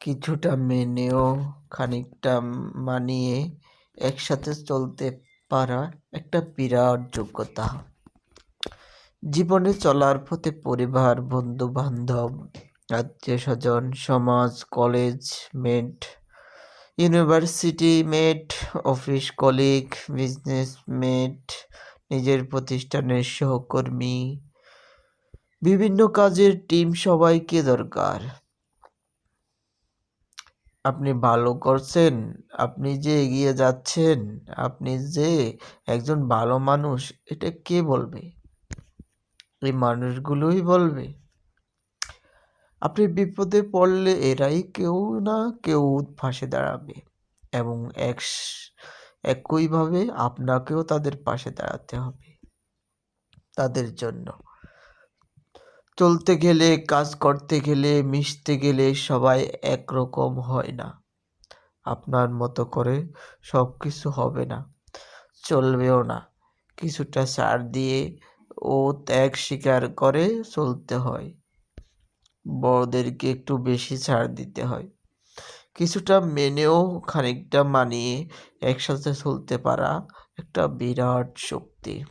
কিছুটা মেনেও খানিকটা মানিয়ে একসাথে চলতে পারা একটা বিরাট যোগ্যতা। জীবনে চলার পথে পরিবার বন্ধু বান্ধব আত্মীয় স্বজন সমাজ, college mate, university mate, office colleague, business mate, নিজের প্রতিষ্ঠানের সহকর্মী, বিভিন্ন কাজের টিম সবাইকে দরকার। আপনি ভালো করছেন, আপনি যে এগিয়ে যাচ্ছেন, আপনি যে একজন ভালো মানুষ, এটা কে বলবে? এই মানুষগুলোই বলবে। আপনি বিপদে পড়লে এরাই কেউ না কেউ পাশে দাঁড়াবে এবং এক একইভাবে আপনাকেও তাদের পাশে দাঁড়াতে হবে তাদের জন্য। চলতে গেলে, কাজ করতে গেলে, মিশতে গেলে সবাই একরকম হয় না। আপনার মতো করে সব কিছু হবে না, চলবেও না। কিছুটা ছাড় দিয়ে ও ত্যাগ স্বীকার করে চলতে হয়। বড়দেরকে একটু বেশি ছাড় দিতে হয়। কিছুটা মেনেও খানিকটা মানিয়ে একসাথে চলতে পারা একটা বিরাট শক্তি।